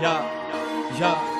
yeah, yeah.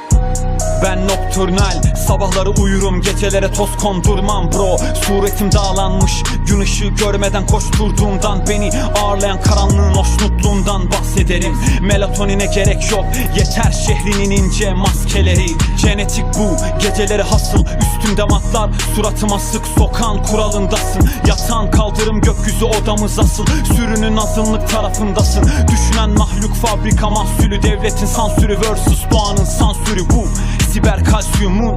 Ben nokturnal Sabahları uyurum gecelere toz kondurmam bro. Suretim dağlanmış Gün ışığı görmeden koşturduğumdan Beni ağırlayan karanlığın hoşnutluğundan bahsederim. Melatonine gerek yok Yeter şehrinin ince maskeleri. Genetik bu Geceleri hasıl Üstümde matlar. Suratıma sık sokan kuralındasın. Yatan kaldırım gökyüzü odamız asıl. Sürünün azınlık tarafındasın. Düşünen mahluk fabrika mahsulü Devletin sansürü versus doğanın sansürü. Bu Siber kalsiyumun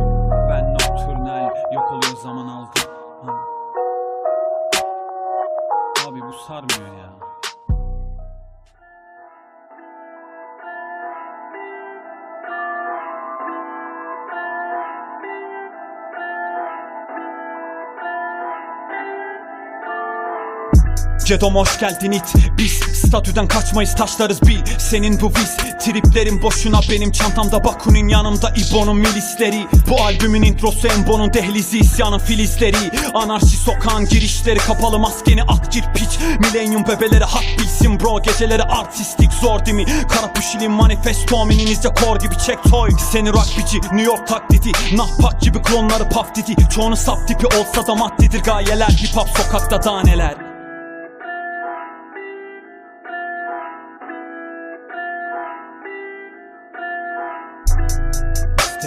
Ben nokturnal yok oluyor zaman aldı Ha. Abi bu sarmıyor ya Cedom hoş geldin it. Biz statüden kaçmayız taşlarız bil Senin bu viz Triplerin boşuna benim çantamda. Bakunin yanımda İbo'nun milisleri. Bu albümün introsu Embo'nun dehlizi isyanın filizleri. Anarşi sokağın girişleri Kapalı maskeni at piç. Milenyum bebeleri hak bilsin bro Geceleri artistik zor değil mi? Kara puşilin manifesto mininizde kor gibi. Çek toy Seni rugbyci New York taklidi Nahpak gibi klonları paf dedi Çoğunu sap tipi olsa da maddidir gayeler. Hip hop sokakta daha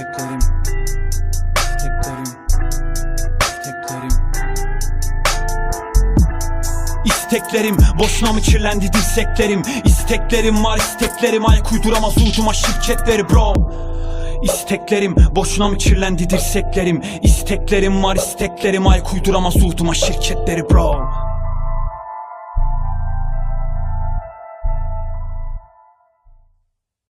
neler İsteklerim İsteklerim İsteklerim boşuna mı kirlendi dirseklerim? İsteklerim var isteklerim ayak uyduramaz uyduma şirketleri bro. İsteklerim boşuna mı kirlendi dirseklerim? İsteklerim var isteklerim ayak uyduramaz uyduma şirketleri bro